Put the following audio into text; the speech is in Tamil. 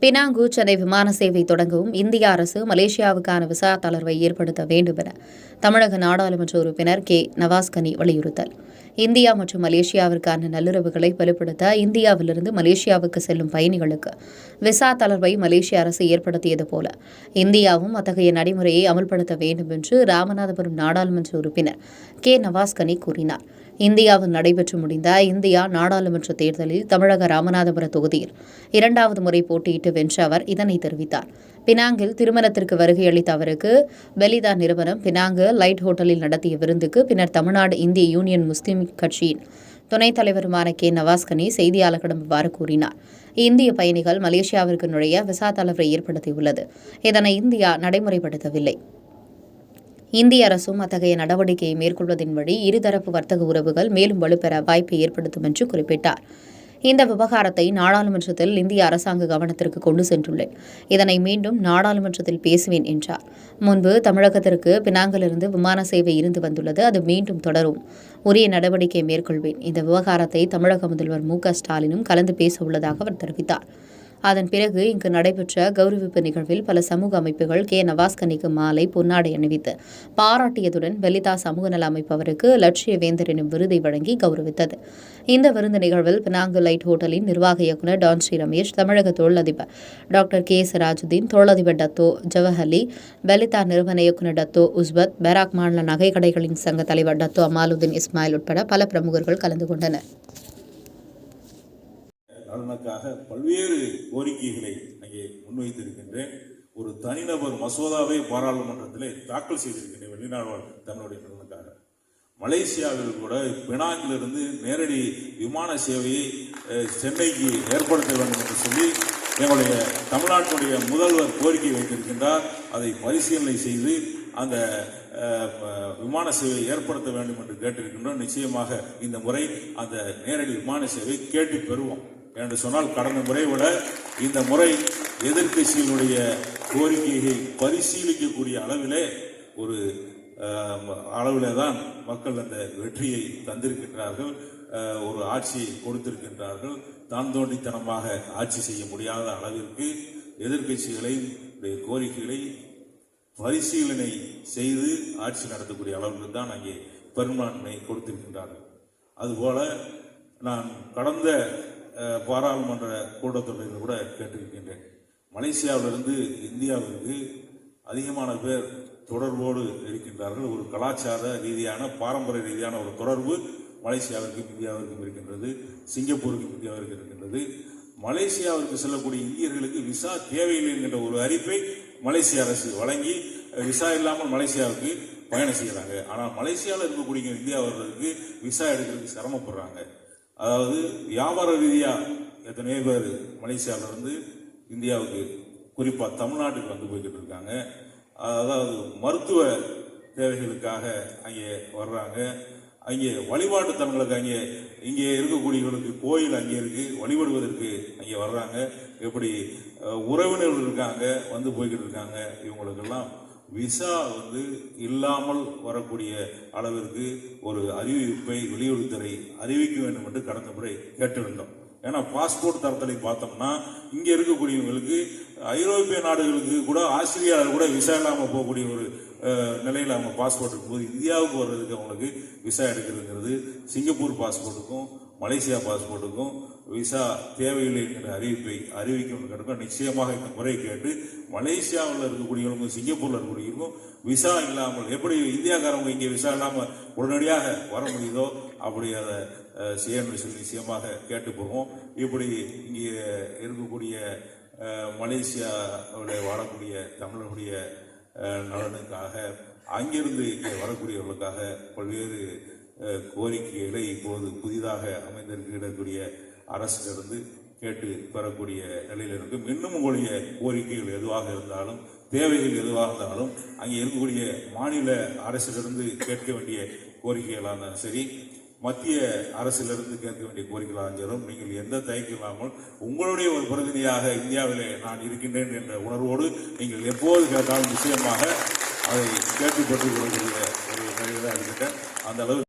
பினாங்கு சென்னை விமான சேவை தொடங்கவும் இந்திய அரசு மலேசியாவுக்கான விசா தளர்வை ஏற்படுத்த வேண்டும் என தமிழக நாடாளுமன்ற உறுப்பினர் கே நவாஸ்கனி வலியுறுத்தல். இந்தியா மற்றும் மலேசியாவிற்கான நல்லுறவுகளை வலுப்படுத்த இந்தியாவிலிருந்து மலேசியாவுக்கு செல்லும் பயணிகளுக்கு விசா தளர்வை மலேசிய அரசு ஏற்படுத்தியது போல இந்தியாவும் அத்தகைய நடைமுறையை அமல்படுத்த வேண்டும் என்று ராமநாதபுரம் நாடாளுமன்ற உறுப்பினர் கே நவாஸ்கனி கூறினார். இந்தியாவில் நடைபெற்று முடிந்த இந்தியா நாடாளுமன்ற தேர்தலில் தமிழக ராமநாதபுர தொகுதியில் இரண்டாவது முறை போட்டியிட்டு வென்ற அவர் இதனை தெரிவித்தார். பினாங்கில் திருமணத்திற்கு வருகையளித்த அவருக்கு பெலிதா நிறுவனம் பினாங்கு லைட் ஹோட்டலில் நடத்திய விருந்துக்கு பின்னர் தமிழ்நாடு இந்திய யூனியன் முஸ்லீம் கட்சியின் துணைத் தலைவருமான கே நவாஸ்கனி செய்தியாளர்களிடம் இவ்வாறு கூறினார். இந்திய பயணிகள் மலேசியாவிற்கு நுழைய விசா தளர்வை ஏற்படுத்தியுள்ளது. இதனை இந்தியா நடைமுறைப்படுத்தவில்லை. இந்திய அரசும் அத்தகைய நடவடிக்கையை மேற்கொள்வதன் வழி இருதரப்பு வர்த்தக உறவுகள் மேலும் வலுப்பெற வாய்ப்பை ஏற்படுத்தும் என்று குறிப்பிட்டார். இந்த விவகாரத்தை நாடாளுமன்றத்தில் இந்திய அரசாங்க கவனத்திற்கு கொண்டு சென்றுள்ளேன். இதனை மீண்டும் நாடாளுமன்றத்தில் பேசுவேன் என்றார். முன்பு தமிழகத்திற்கு பினாங்கிலிருந்து விமான சேவை இருந்து வந்துள்ளது. அது மீண்டும் தொடரும். உரிய நடவடிக்கை மேற்கொள்வேன். இந்த விவகாரத்தை தமிழக முதல்வர் மு க ஸ்டாலினும் கலந்து பேச உள்ளதாக அவர் தெரிவித்தார். அதன் பிறகு இங்கு நடைபெற்ற கௌரவிப்பு நிகழ்வில் பல சமூக அமைப்புகள் கே. நவாஸ்கனிக்கு மாலை பொன்னாடை அணிவித்து பாராட்டியதுடன் பெலிதா சமூக நல அமைப்பு அவருக்கு லட்சிய வேந்தர் எனும் விருதை வழங்கி கௌரவித்தது. இந்த விருந்து நிகழ்வில் பினாங்கு லைட் ஹோட்டலின் நிர்வாக இயக்குநர் டான் ஸ்ரீ ரமேஷ் தமிழக தொழிலதிபர் டாக்டர் கே. சிராஜுதீன் தொழிலதிபர் டத்தோ ஜவஹலி பெலிதா நிறுவன இயக்குநர் டத்தோ உஸ்பத் பேராக் மாநில நகை கடைகளின் சங்க தலைவர் டத்தோ அமாலுதீன் இஸ்மாயில் உட்பட பல பிரமுகர்கள் கலந்து கொண்டனர். நலனுக்காக பல்வேறு கோரிக்கைகளை அங்கே முன்வைத்திருக்கின்றேன். ஒரு தனிநபர் மசோதாவை பாராளுமன்றத்தில் தாக்கல் செய்திருக்கின்றேன் வெளிநாடு வாழ் தமிழுடைய நலனுக்காக மலேசியாவில் கூட பினாங்கிலிருந்து நேரடி விமான சேவையை சென்னைக்கு ஏற்படுத்த வேண்டும் என்று சொல்லி எங்களுடைய தமிழ்நாட்டுடைய முதல்வர் கோரிக்கை வைத்திருக்கின்றார். அதை பரிசீலனை செய்து அந்த ப- விமான சேவையை ஏற்படுத்த வேண்டும் என்று கேட்டிருக்கின்றோம். நிச்சயமாக இந்த முறை அந்த நேரடி விமான சேவை கேட்டு பெறுவோம். என்று சொன்னால் கடந்த முறை விட இந்த முறை எதிர்க்கட்சியினுடைய கோரிக்கையை பரிசீலிக்கக்கூடிய அளவிலே ஒரு அளவிலே தான் மக்கள் அந்த வெற்றியை தந்திருக்கின்றார்கள் ஒரு ஆட்சியை கொடுத்திருக்கின்றார்கள். தான் தோண்டித்தனமாக ஆட்சி செய்ய முடியாத அளவிற்கு எதிர்க்கட்சிகளை கோரிக்கைகளை பரிசீலனை செய்து ஆட்சி நடத்தக்கூடிய அளவுக்கு தான் அங்கே பெரும்பான்மை கொடுத்திருக்கின்றார்கள். அதுபோல நான் கடந்த பாராளுமன்ற கூட்டத்தொடரில் கூட கேட்டிருக்கின்றேன். மலேசியாவிலிருந்து இந்தியாவிற்கு அதிகமான பேர் தொடர்போடு இருக்கின்றார்கள். ஒரு கலாச்சார ரீதியான பாரம்பரிய ரீதியான ஒரு தொடர்பு மலேசியாவிற்கும் இந்தியாவிற்கும் இருக்கின்றது. சிங்கப்பூருக்கும் இந்தியாவிற்கு இருக்கின்றது. மலேசியாவிற்கு செல்லக்கூடிய இந்தியர்களுக்கு விசா தேவையில்லை என்கின்ற ஒரு அறிவிப்பை மலேசிய அரசு வழங்கி விசா இல்லாமல் மலேசியாவுக்கு பயணம் செய்கிறாங்க. ஆனால் மலேசியாவில் இருக்கக்கூடிய இந்தியாவர்களுக்கு விசா எடுக்கிறதுக்கு சிரமப்படுறாங்க. அதாவது வியாபார ரீதியாக எத்தனையோ பேர் மலேசியாவிலிருந்து இந்தியாவுக்கு குறிப்பாக தமிழ்நாட்டுக்கு வந்து போய்கிட்டு இருக்காங்க. அதாவது மருத்துவ தேவைகளுக்காக அங்கே வர்றாங்க. அங்கே வழிபாட்டு தலங்களுக்கு அங்கே இங்கே இருக்கக்கூடியவர்களுக்கு கோயில் அங்கே இருக்குது வழிபடுவதற்கு அங்கே வர்றாங்க. எப்படி உறவினர்கள் இருக்காங்க வந்து போய்கிட்டு இருக்காங்க. இவங்களுக்கெல்லாம் விசா வந்து இல்லாமல் வரக்கூடிய அளவிற்கு ஒரு அறிவிப்பை வெளியுறவுத்துறை அறிவிக்க வேண்டும் என்று கடந்த முறை கேட்டிருந்தோம். ஏன்னா பாஸ்போர்ட் தரத்தலை பார்த்தோம்னா இங்கே இருக்கக்கூடியவங்களுக்கு ஐரோப்பிய நாடுகளுக்கு கூட ஆஸ்திரேலியாவில் கூட விசா இல்லாமல் போகக்கூடிய ஒரு நிலையில் அவங்க பாஸ்போர்ட் இருக்கும்போது இந்தியாவுக்கு வர்றதுக்கு அவங்களுக்கு விசா எடுக்கிறதுங்கிறது சிங்கப்பூர் பாஸ்போர்ட்டுக்கும் மலேசியா பாஸ்போர்ட்டுக்கும் விசா தேவையில்லை என்ற அறிவிப்பை அறிவிக்கும் நிச்சயமாக இந்த முறை கேட்டு மலேசியாவில் இருக்கக்கூடியவங்களுக்கும் சிங்கப்பூரில் இருக்கக்கூடியவங்களுக்கும் விசா இல்லாமல் எப்படி இந்தியாக்காரவங்க இங்கே விசா இல்லாமல் உடனடியாக வர முடியுதோ அப்படி அதை செய்யணும் செய்யணும்னு சொல்லி நிச்சயமாக கேட்டு போவோம். இப்படி இங்கே இருக்கக்கூடிய மலேசியாவில் வாழக்கூடிய தமிழர்களுடைய நலனுக்காக அங்கிருந்து இங்கே வரக்கூடியவர்களுக்காக பல்வேறு கோரிக்கைகளை இப்போது புதிதாக அமைந்திருக்கக்கூடிய அரசிலிருந்து கேட்டு பெறக்கூடிய நிலையில் இருக்கும் இன்னும் உங்களுடைய கோரிக்கைகள் எதுவாக இருந்தாலும் தேவைகள் எதுவாக இருந்தாலும் அங்கே இருக்கக்கூடிய மாநில அரசிலிருந்து கேட்க வேண்டிய கோரிக்கைகளாக இருந்தாலும் சரி மத்திய அரசிலிருந்து கேட்க வேண்டிய கோரிக்கைகளாக இருந்தாலும் நீங்கள் எந்த தயக்கம் இல்லாமல் உங்களுடைய ஒரு பிரதிநிதியாக இந்தியாவிலே நான் இருக்கின்றேன் என்ற உணர்வோடு நீங்கள் எப்போது கேட்டாலும் நிச்சயமாக அதை கேட்டு பெற்றுக் ஒரு நிலையில் தான் இருக்கின்றேன். அந்த அளவு